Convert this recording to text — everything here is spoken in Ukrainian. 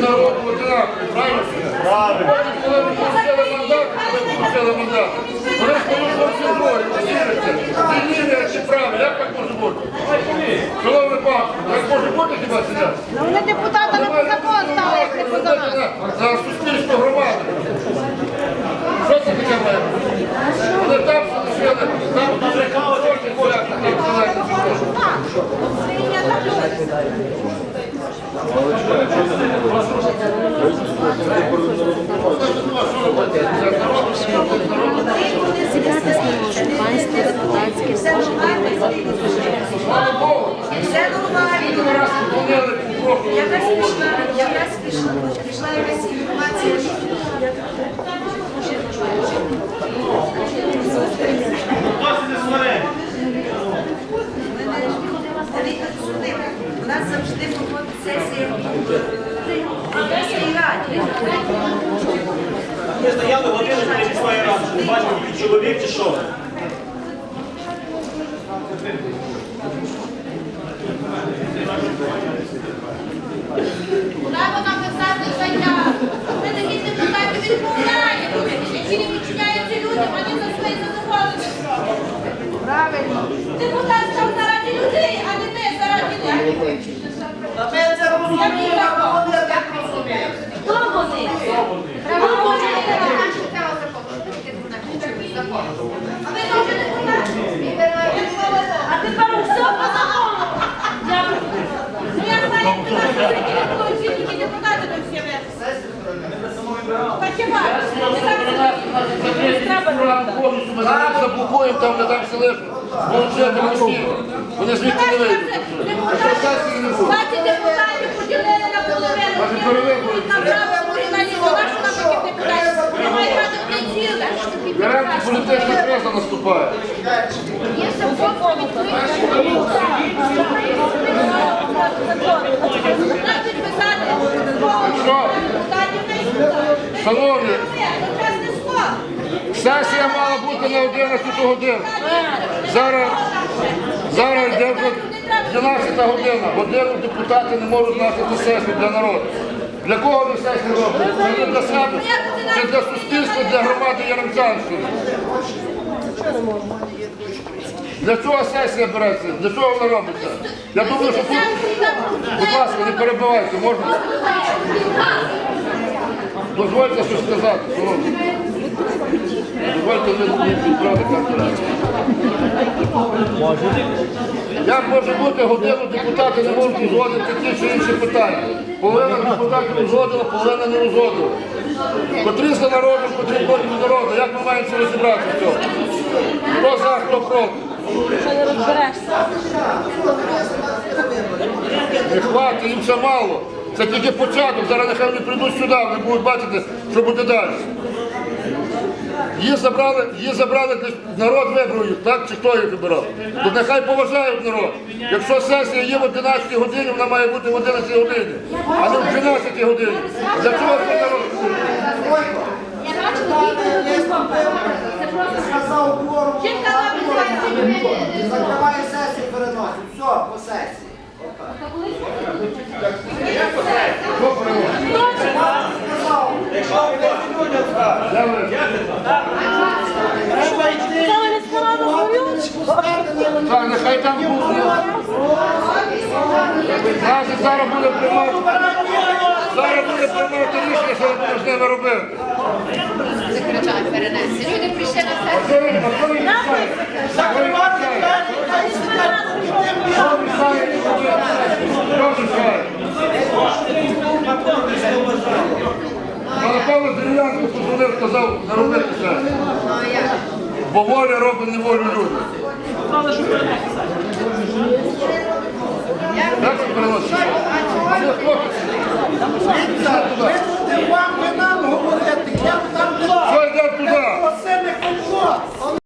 Народ одинаковий, правильно? Правильно. Коли ви получили мандат, коли ви получили мандат, вони. Ні, ні, ні, чи правильно, як так може бути? Шановний пан, як може бути хіба сидять? Ну, Вони депутатами по закон ставлять, не по нас. За суспільство громади. Що це таке має? бути? Вони там залишили, там дуже кожні поляки, там зелені. Зібратись не можуть. Панство депутатське все ж Слава Богу. Все нормально. Раз поклонили профілю. Якраз пішла, якраз пішла, пішла якась інформація. У нас завжди проходить сесія раді. Ми стояли годину не бачимо, який чоловік чи що. Право написати заяву. Це такі депутати відмовляє, які не відчиняються людям, а не за своє задоволення. Правильно. Депутат став заради людей, а не ми заради них. Та ми це розуміємо, а вони так розуміють. Хто вони? Хто вони? А ви теж депутат? А тепер усе по закону. Дякую. Ну я знаю, як ви тільки депутати до всі ви. Так хіба? Повністю ми заблокуємо, там не там все лежить. Бюджети всі. Вони звідти не вийдуть. А що сесії не буде? 20 депутатів поділили на половину. Може, перевибори? Направо, може, наліво. Нащо нам таких депутатів? Немає ради одне ціле. Гарантія політична криза наступає. Є закон відкритий. Нам підписати депутатів на. Шановні. Сесія мала бути на 11 годину. Зараз, зараз йде вже 12 година. Годину депутати не можуть знати сесію для народу. Для кого ви сесію робите? Це для себе, це для суспільства, для громади Яремчанської. Для чого сесія береться? Для чого вона робиться? Я думаю, що тут, будь ласка, не перебивайте, можна? Дозвольте щось сказати, Як може бути годину депутати не можуть узгодити ті чи інші питання? Половина депутатів узгодила, половина не узгодила. Котрі за народом, котрі проти народу. Як ми маємо це розібрати в цьому? Хто за, хто проти? Не? Не хватить, їм ще мало. Це тільки початок. Зараз нехай вони прийдуть сюди, вони будуть бачити, що буде далі. Її забрали, її забрали, десь народ вибрав їх, так? Чи хто їх вибирав? То нехай поважають народ. Якщо сесія є в 11 годині, вона має бути в 11 годині, а не в 12 годині. Для чого це народ? Кворум. Чим закриває сесію переносить. Все, по сесії. Хто переводить? Якщо ви десь людям скажете, Де ви? Треба йти. Це вони сказали, говорю. Так, нехай там буде. Значить, зараз буде приймати. Зараз буде приймати рішення, що ми будемо з ними робити. Люди прийшли на А що ви- а що ви мішаєте? Закривати двері, хай сидять. Що мішає робити сесію? Що мішає? А напевно Позвонив, сказав, не робити. Бо воля робить неволю люди. Як це переносить?